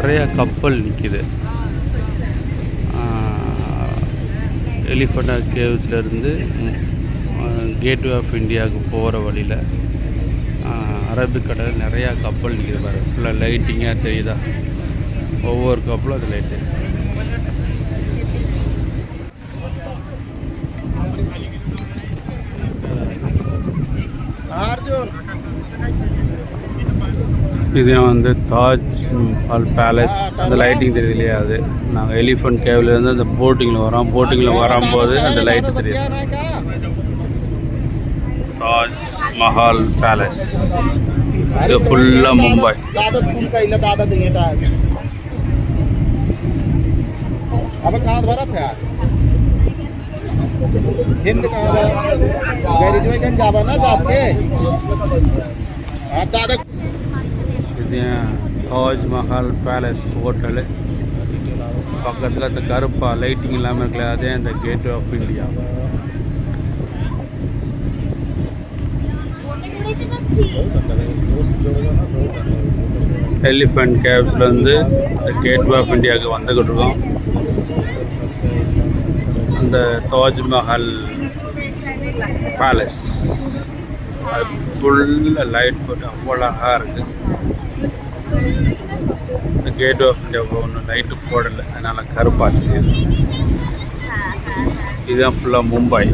கப்பல் நிற்கிது Elephanta கேவ்ஸ்லேருந்து gateway of இந்தியாவுக்கு போகிற வழியில் அரபிக்கடலில் நிறையா கப்பல் நிற்கிது பாரு. ஃபுல்லாக லைட்டிங்காக தெரியுதா? ஒவ்வொரு கப்பலும் அது லைட்டு இது வந்து தாஜ் மஹால் பேலஸ் அந்த லைட்டிங் தெரியுது இல்லையா அது நாங்கள் எலிஃபண்ட் கேவ்லேருந்து அந்த போட்டிங்கில் வரோம் போட்டிங்கில் வரும்போது அந்த லைட்டு தெரியுது தாஜ் மஹால் பேலஸ் இது ஃபுல்லாக மும்பை दादा तुम पहिलं दादा ते घेटा आपण कामात भरत का हिंद का गैरेज में कहीं जाबा ना जात के हाँ दादा தாஜ்மஹால் பேலஸ் ஹோட்டலு பக்கத்தில் இந்த கருப்பா லைட்டிங் இல்லாமல் இருக்கல அதே இந்த கேட் ஆஃப் இந்தியா எலிஃபண்ட் கேவ்ஸ்லேருந்து இந்த கேட் ஆஃப் இந்தியாவுக்கு வந்துக்கிட்டு இருக்கோம். அந்த தாஜ்மஹால் பேலஸ் அது ஃபுல்லாக லைட் போட்டு அவ்வளோ அழகாக இருக்குது இந்த கேட் ஆஃப் இந்தியா ஒன்றும் லைட்டு போடலை. அதனால் கருப்பாச்சு இதுதான் ஃபுல்லாக மும்பை.